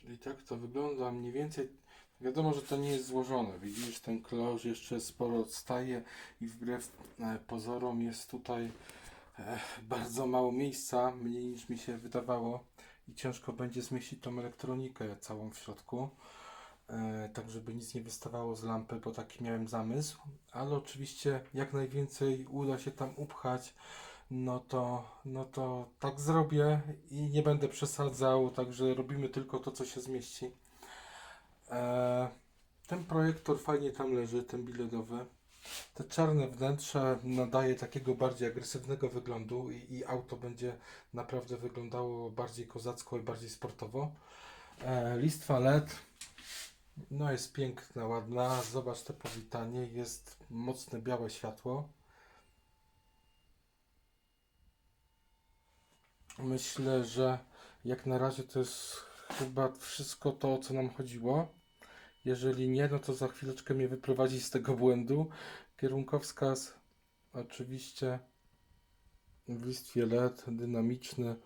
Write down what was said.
Czyli tak to wygląda mniej więcej. Wiadomo, że to nie jest złożone. Widzisz, ten klosz jeszcze sporo odstaje i wbrew e, pozorom jest tutaj e, bardzo mało miejsca, mniej niż mi się wydawało i ciężko będzie zmieścić tą elektronikę całą w środku. E, tak, żeby nic nie wystawało z lampy, bo taki miałem zamysł, ale oczywiście jak najwięcej uda się tam upchać, no to, no to tak zrobię i nie będę przesadzał, także robimy tylko to, co się zmieści. E, ten projektor fajnie tam leży, ten biledowy. Te czarne wnętrze nadaje takiego bardziej agresywnego wyglądu i, i auto będzie naprawdę wyglądało bardziej kozacko i bardziej sportowo. E, listwa LED, no jest piękna, ładna. Zobacz te powitanie, jest mocne białe światło. Myślę, że jak na razie to jest chyba wszystko to, o co nam chodziło. Jeżeli nie, no to za chwileczkę mnie wyprowadzi z tego błędu. Kierunkowskaz oczywiście w listwie LED, dynamiczny.